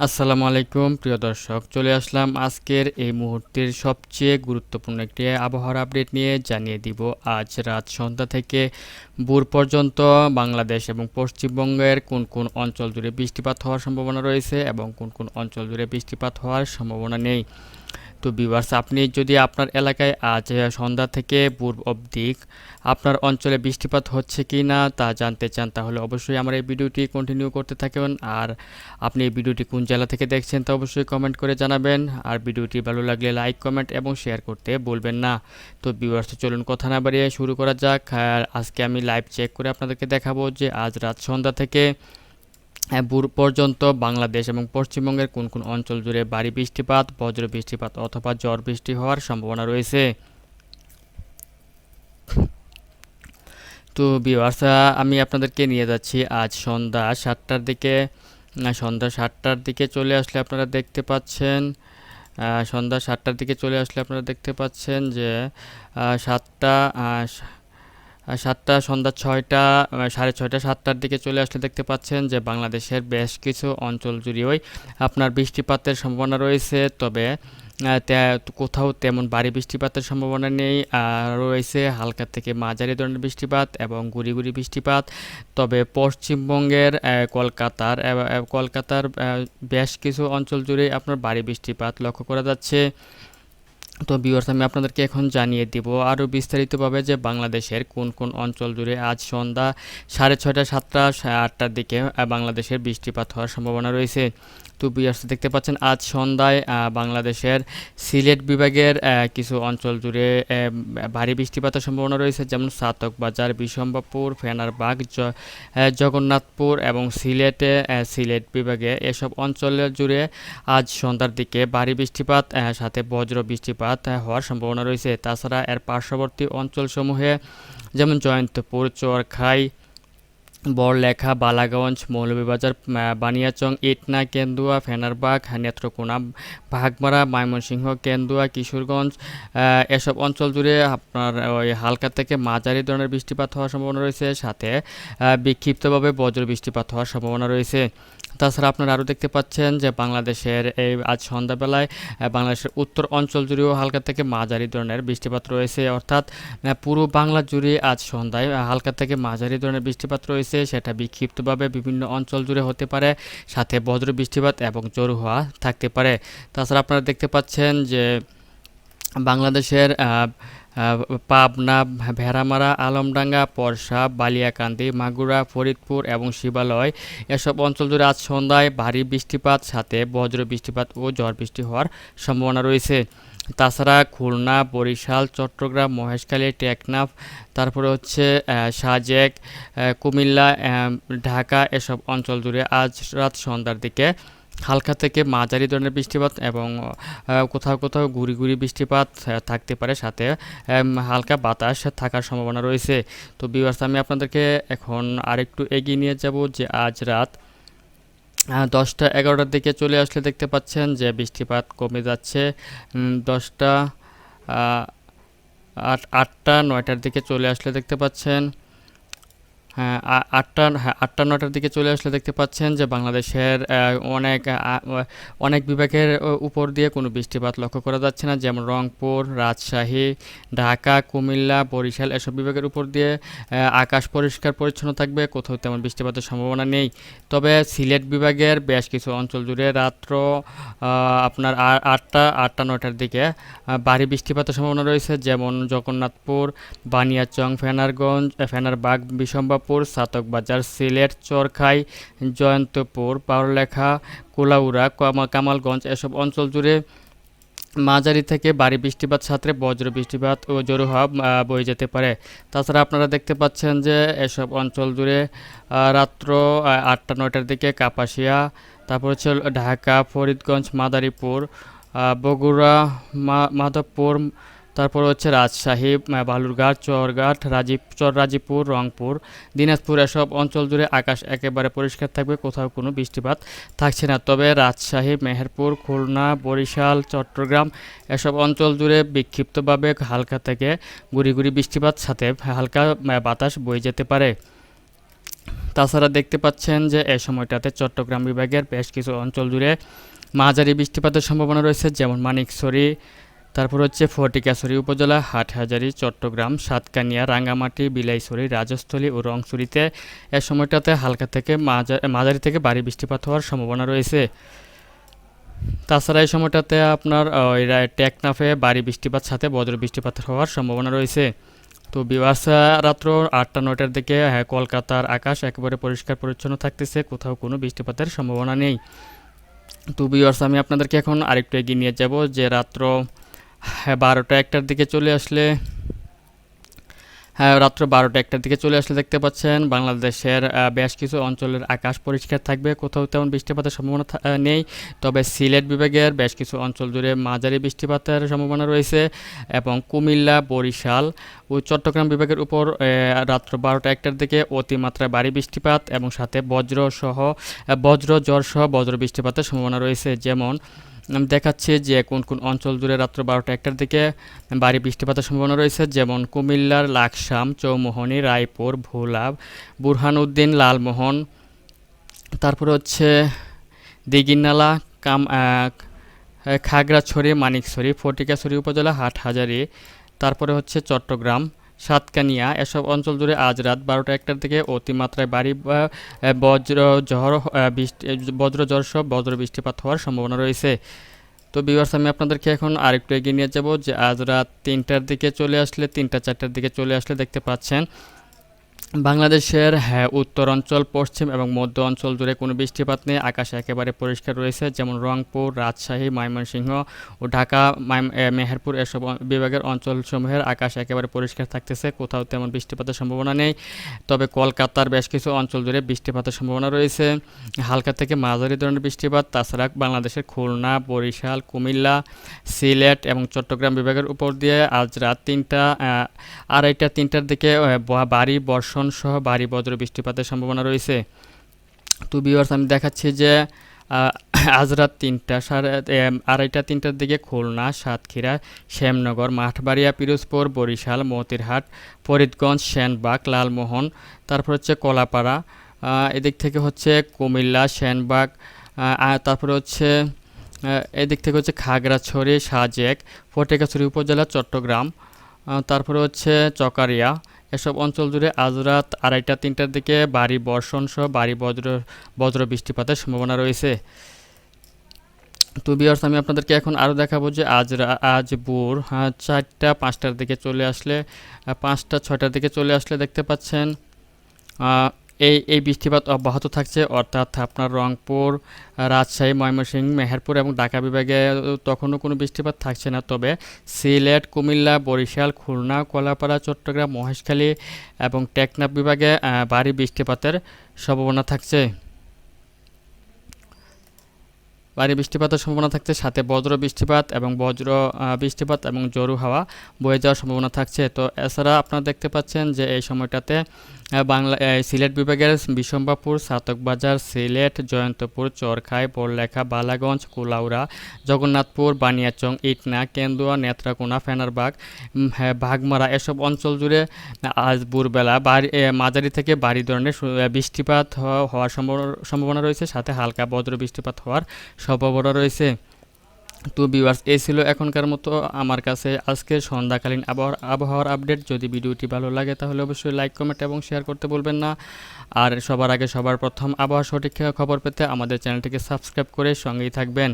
আসসালামু আলাইকুম, প্রিয় দর্শক। চলে আসলাম আজকের এই মুহূর্তের সবচেয়ে গুরুত্বপূর্ণ একটি আবহাওয়ার আপডেট নিয়ে জানিয়ে দিব। আজ রাত সন্ধ্যা থেকে ভোর পর্যন্ত বাংলাদেশ এবং পশ্চিমবঙ্গের কোন কোন অঞ্চল জুড়ে বৃষ্টিপাত হওয়ার সম্ভাবনা রয়েছে এবং কোন কোন অঞ্চল জুড়ে বৃষ্টিপাত হওয়ার সম্ভাবনা নেই। তো ভিউয়ার্স আপনি যদি আপনার এলাকায় আজ সন্ধ্যা থেকে পূর্ব অবধি আপনার অঞ্চলে বৃষ্টিপাত হচ্ছে কি না তা জানতে চান, তাহলে অবশ্যই আমার এই ভিডিওটি কন্টিনিউ করতে থাকবেন আর আপনি এই ভিডিওটি কোন জেলা থেকে দেখছেন তা অবশ্যই কমেন্ট করে জানাবেন। আর ভিডিওটি ভালো লাগলে লাইক কমেন্ট এবং শেয়ার করতে বলবেন না। তো ভিউয়ার্স চলুন কথা না বাড়িয়ে শুরু করা যাক। আজকে আমি লাইভ চেক করে আপনাদেরকে দেখাবো যে আজ রাত সন্ধ্যা থেকে পর্যন্ত বাংলাদেশ এবং পশ্চিমবঙ্গের কোন কোন অঞ্চল জুড়ে ভারী বৃষ্টিপাত বজ্র বৃষ্টিপাত অথবা ঝড় বৃষ্টি হওয়ার সম্ভাবনা রয়েছে? তো ভিউয়ার্স আমি আপনাদেরকে নিয়ে যাচ্ছি আজ সন্ধ্যা সাতটার দিকে। সন্ধ্যা সাতটার দিকে চলে আসলে আপনারা দেখতে পাচ্ছেন সন্ধ্যা সাতটার দিকে চলে আসলে আপনারা দেখতে পাচ্ছেন যে সাতটা সাতটা, সন্ধ্যা ছয়টা সাড়ে ছয়টা, সাতটার দিকে চলে আসলে দেখতে পাচ্ছেন যে বাংলাদেশের বেশ কিছু অঞ্চল জুড়েই আপনার বৃষ্টিপাতের সম্ভাবনা রয়েছে। তবে কোথাও তেমন ভারী বৃষ্টিপাতের সম্ভাবনা নেই। রয়েছে হালকা থেকে মাঝারি ধরনের বৃষ্টিপাত এবং গুড়ি গুড়ি বৃষ্টিপাত। তবে পশ্চিমবঙ্গের কলকাতার কলকাতার বেশ কিছু অঞ্চল জুড়েই আপনার ভারী বৃষ্টিপাত লক্ষ্য করা যাচ্ছে। তো ভিউয়ার্স আমি আপনাদেরকে এখন জানিয়ে দিব আরও বিস্তারিতভাবে যে বাংলাদেশের কোন কোন অঞ্চল জুড়ে আজ সন্ধ্যা সাড়ে ছয়টা, সাতটা সাড়ে আটটার দিকে বাংলাদেশের বৃষ্টিপাত হওয়ার সম্ভাবনা রয়েছে। তো ভিউয়ার্স দেখতে পাচ্ছেন, আজ সন্ধ্যায় বাংলাদেশের সিলেট বিভাগের কিছু অঞ্চল জুড়ে ভারী বৃষ্টিপাতের সম্ভাবনা রয়েছে, যেমন সাতক বাজার বিশম্বাপুর ফেনারবাগ জগন্নাথপুর এবং সিলেটে সিলেট বিভাগে এসব অঞ্চল জুড়ে আজ সন্ধ্যার দিকে ভারী বৃষ্টিপাত সাথে বজ্র বৃষ্টিপাত হওয়ার সম্ভাবনা রয়েছে। তাছাড়া এর পার্শ্ববর্তী অঞ্চলসমূহে, যেমন জয়ন্তপুর, চরখাই বড়লেখা বালাগঞ্জ মৌলভীবাজার বানিয়াচং, ইটনা কেন্দুয়া ফেনারবাগ নেত্রকোনা ভাগমারা ময়মনসিংহ কেন্দুয়া কিশোরগঞ্জ এসব অঞ্চল জুড়ে আপনার ওই হালকা থেকে মাঝারি ধরনের বৃষ্টিপাত হওয়ার সম্ভাবনা রয়েছে সাথে বিক্ষিপ্তভাবে বজ্র বৃষ্টিপাত হওয়ার সম্ভাবনা রয়েছে তাছাড়া আপনারা আরও দেখতে পাচ্ছেন যে বাংলাদেশের এই আজ সন্ধ্যাবেলায় বাংলাদেশের উত্তর অঞ্চল জুড়েও হালকা থেকে মাঝারি ধরনের বৃষ্টিপাত রয়েছে। অর্থাৎ পুরো বাংলা জুড়ে আজ সন্ধ্যায় হালকা থেকে মাঝারি ধরনের বৃষ্টিপাত রয়েছে। সেটা বিক্ষিপ্তভাবে বিভিন্ন অঞ্চল জুড়ে হতে পারে। সাথে বজ্র বৃষ্টিপাত এবং জোর হওয়া থাকতে পারে। তাছাড়া আপনারা দেখতে পাচ্ছেন যে বাংলাদেশের পাবনা, ভেড়ামারা, আলমডাঙ্গা, পরশা, বালিয়াকান্দি, মাগুরা, ফরিদপুর এবং শিবালয়। এসব অঞ্চল জুড়ে আজ সন্ধ্যায় ভারী বৃষ্টিপাত, সাথে বজ্র বৃষ্টিপাত ও ঝড় বৃষ্টি হওয়ার সম্ভাবনা রয়েছে। তাছাড়া খুলনা, বরিশাল, চট্টগ্রাম, মহেশখালী, টেকনাফ, তারপরে হচ্ছে সাজেক কুমিল্লা ঢাকা, এসব অঞ্চল জুড়ে আজ রাত সন্ধ্যার দিকে হালকা থেকে মাঝারি ধরনের বৃষ্টিপাত এবং কোথাও কোথাও গুড়ি গুড়ি বৃষ্টিপাত থাকতে পারে সাথে হালকা বাতাস থাকার সম্ভাবনা রয়েছে। তো বিবাস আমি আপনাদেরকে এখন আরেকটু এগিয়ে নিয়ে যাব যে আজ রাত দশটা এগারোটার দিকে চলে আসলে দেখতে পাচ্ছেন যে বৃষ্টিপাত কমে যাচ্ছে। দশটা আট, আটটা, নয়টার দিকে চলে আসলে দেখতে পাচ্ছেন। আটটা হ্যাঁ আটটা নটার দিকে চলে আসলে দেখতে পাচ্ছেন যে বাংলাদেশের অনেক অনেক বিভাগের উপর দিয়ে কোনো বৃষ্টিপাত লক্ষ্য করা যাচ্ছে না। যেমন রংপুর, রাজশাহী, ঢাকা, কুমিল্লা, বরিশাল এসব বিভাগের উপর দিয়ে আকাশ পরিষ্কার পরিচ্ছন্ন থাকবে। কোথাও তেমন বৃষ্টিপাতের সম্ভাবনা নেই। তবে সিলেট বিভাগের বেশ কিছু অঞ্চল জুড়ে রাত্র আপনার আটটা আটটা, নয়টার দিকে ভারী বৃষ্টিপাতের সম্ভাবনা রয়েছে। যেমন জগন্নাথপুর, বানিয়াচং, ফেনারগঞ্জ, ফেনারবাগ বিশম্বাপুর সাতকবাজার সিলেট, চরখাই, জয়ন্তপুর পাওরলেখা কোলাউড়া, কামা- কামালগঞ্জ, এসব অঞ্চল জুড়ে মাঝারি থেকে ভারী বৃষ্টিপাত, সাথে বজ্র বৃষ্টিপাত ও জোর হওয়া বয়ে যেতে পারে। তাছাড়া আপনারা দেখতে পাচ্ছেন যে এসব অঞ্চল জুড়ে রাত্র আটটা, নয়টার দিকে কাপাসিয়া, তারপর হচ্ছে ঢাকা, ফরিদগঞ্জ, মাদারীপুর বগুড়া মাধবপুর তারপর হচ্ছে রাজশাহী বালুরঘাট, চরঘাট, রাজীব চর রাজীবপুর রংপুর, দিনাজপুর এসব অঞ্চল জুড়ে আকাশ একেবারে পরিষ্কার থাকবে, কোথাও কোনো বৃষ্টিপাত থাকছে না। তবে রাজশাহী মেহেরপুর, খুলনা, বরিশাল, চট্টগ্রাম এসব অঞ্চল জুড়ে বিক্ষিপ্তভাবে হালকা থেকে গুড়ি গুড়ি বৃষ্টিপাত, সাথে হালকা বাতাস বয়ে যেতে পারে। তাছাড়া দেখতে পাচ্ছেন যে এ সময়টাতে চট্টগ্রাম বিভাগের বেশ কিছু অঞ্চল জুড়ে মাঝারি বৃষ্টিপাতের সম্ভাবনা রয়েছে, যেমন মানিকছড়ি তারপর হচ্ছে ফটিকাছড়ি উপজেলা হাটহাজারি চট্টগ্রাম সাতকানিয়া রাঙ্গামাটি বিলাইছড়ি রাজস্থলী ও রংছড়িতে এ সময়টাতে হালকা থেকে মাঝা- মাঝারি থেকে ভারী বৃষ্টিপাত হওয়ার সম্ভাবনা রয়েছে। তাছাড়া এই সময়টাতে আপনার টেকনাফে ভারী বৃষ্টিপাত সাথে বজ্র বৃষ্টিপাত হওয়ার সম্ভাবনা রয়েছে। তো বিবাস রাত্র আটটা নয়টার দিকে হ্যাঁ, কলকাতার আকাশ একেবারে পরিষ্কার পরিচ্ছন্ন থাকতেছে কোথাও কোনো বৃষ্টিপাতের সম্ভাবনা নেই। তো বিবাস আমি আপনাদেরকে এখন আরেকটু এগিয়ে নিয়ে যাব যে রাত্র হ্যাঁ বারোটা একটার দিকে চলে আসলে হ্যাঁ রাত্র বারোটা একটার দিকে চলে আসলে দেখতে পাচ্ছেন, বাংলাদেশের বেশ কিছু অঞ্চলের আকাশ পরিষ্কার থাকবে। কোথাও তেমন বৃষ্টিপাতের সম্ভাবনা নেই, তবে সিলেট বিভাগের বেশ কিছু অঞ্চল জুড়ে মাঝারি বৃষ্টিপাতের সম্ভাবনা রয়েছে এবং কুমিল্লা, বরিশাল ও চট্টগ্রাম বিভাগের উপর রাত্র বারোটা একটার দিকে অতিমাত্রায় ভারী বৃষ্টিপাত এবং সাথে বজ্র সহ বজ্র জ্বর সহ বজ্র বৃষ্টিপাতের সম্ভাবনা রয়েছে। যেমন দেখাচ্ছি যে কোন কোন অঞ্চল জুড়ে রাত্র বারোটা একটার দিকে ভারী বৃষ্টিপাতের সম্ভাবনা রয়েছে, যেমন কুমিল্লার লাকসাম, চৌমোহনী, রায়পুর ভোলা বুরহানউদ্দিন লালমোহন, তারপরে হচ্ছে দিঘিনালা, কাম খাগড়াছড়ি, মানিকছড়ি, ফটিকাছড়ি উপজেলা, হাটহাজারী, তারপরে হচ্ছে চট্টগ্রাম সাতকানিয়া এসব অঞ্চল জুড়ে আজ রাত বারোটা একটার দিকে অতিমাত্রায় বাড়ি বা, বজ্র বৃষ্টি বজ্র ঝড় সহ বজ্র বৃষ্টিপাত হওয়ার সম্ভাবনা রয়েছে। তো বিভার্স আমি আপনাদেরকে এখন আরেকটু এগিয়ে নিয়ে যাব যে আজ রাত তিনটার দিকে চলে আসলে তিনটা চারটার দিকে চলে আসলে দেখতে পাচ্ছেন। বাংলাদেশের হ্যাঁ উত্তর অঞ্চল পশ্চিম এবং মধ্য অঞ্চল জুড়ে কোনো বৃষ্টিপাত নেই। আকাশ একেবারে পরিষ্কার রয়েছে যেমন রংপুর রাজশাহী ময়মনসিংহ ও ঢাকা মেহেরপুর এসব বিভাগের অঞ্চলসমূহের আকাশ একেবারে পরিষ্কার থাকতেছে। কোথাও তেমন বৃষ্টিপাতের সম্ভাবনা নেই। তবে কলকাতার বেশ কিছু অঞ্চল জুড়ে বৃষ্টিপাতের সম্ভাবনা রয়েছে। হালকা থেকে মাঝারি ধরনের বৃষ্টিপাত তাছাড়া বাংলাদেশের খুলনা বরিশাল কুমিল্লা সিলেট এবং চট্টগ্রাম বিভাগের উপর দিয়ে আজ রাত তিনটা আড়াইটা তিনটার দিকে আহ, বা- ভারী বর্ষণ সহ ভারী বজ্র বৃষ্টিপাতের সম্ভাবনা রয়েছে। তো ভিউয়ার্স আমি দেখাচ্ছি যে আজ রাত তিনটা সাড়ে আড়াইটা তিনটার দিকে খুলনা, সাতক্ষীরা, শ্যামনগর, মাঠবাড়িয়া, পিরোজপুর, বরিশাল, মতিরহাট, ফরিদগঞ্জ, সেনবাগ, লালমোহন, তারপর হচ্ছে কলাপাড়া এদিক থেকে হচ্ছে কুমিল্লা, সেনবাগ তারপরে হচ্ছে এদিক থেকে হচ্ছে খাগড়াছড়ি, সাজেক ফটেকাছড়ি উপজেলা, চট্টগ্রাম তারপরে হচ্ছে চকারিয়া এসব অঞ্চল জুড়ে আজ রাত আড়াইটা তিনটার দিকে ভারী বর্ষণ সহ ভারী বজ্র বজ্র বৃষ্টিপাতের সম্ভাবনা রয়েছে। তো বিয়ার্স আমি আপনাদেরকে এখন আরও দেখাবো যে আজ আজ ভোর হ্যাঁ, চারটা পাঁচটার দিকে চলে আসলে পাঁচটা ছয়টার দিকে চলে আসলে দেখতে পাচ্ছেন এই এই বৃষ্টিপাত অব্যাহত থাকছে, অর্থাৎ আপনার রংপুর, রাজশাহী, ময়মনসিংহ, মেহেরপুর এবং ঢাকা বিভাগে তখনও কোনো বৃষ্টিপাত থাকছে না। তবে সিলেট, কুমিল্লা, বরিশাল, খুলনা, কলাপাড়া, চট্টগ্রাম, মহেশখালী এবং টেকনাফ বিভাগে ভারী বৃষ্টিপাতের সম্ভাবনা থাকছে। ভারী বৃষ্টিপাতের সম্ভাবনা থাকছে, সাথে বজ্র বৃষ্টিপাত এবং বজ্র বৃষ্টিপাত এবং জোরু হাওয়া বয়ে যাওয়ার সম্ভাবনা থাকছে। তো এছাড়া আপনারা দেখতে পাচ্ছেন যে এই সময়টাতে বাংলা সিলেট বিভাগের বিশম্বাপুর সাতকবাজার, সিলেট, জয়ন্তপুর, চরখাই, বড়লেখা, বালাগঞ্জ, কুলাউড়া, জগন্নাথপুর, বানিয়াচং, ইটনা, কেন্দুয়া, নেত্রাকোনা, ফেনারবাগ বাঘমারা এসব অঞ্চল জুড়ে আজ ভোরবেলা বাড়ি মাঝারি থেকে ভারী ধরনের বৃষ্টিপাত হওয়ার সম্ভাবনা রয়েছে, সাথে হালকা বজ্র বৃষ্টিপাত হওয়ার সম্ভাবনা রয়েছে। তো ভিউয়ার্স এই ছিল এখনকার মতো আমার কাছে আজকে সন্ধ্যাকালীন আবহাওয়ার আবহাওয়ার আপডেট। যদি ভিডিওটি ভালো লাগে তাহলে অবশ্যই লাইক কমেন্ট এবং শেয়ার করতে বলবেন না। আর সবার আগে সবার প্রথম আবহাওয়া সঠিক খবর পেতে আমাদের চ্যানেলটিকে সাবস্ক্রাইব করে সঙ্গেই থাকবেন।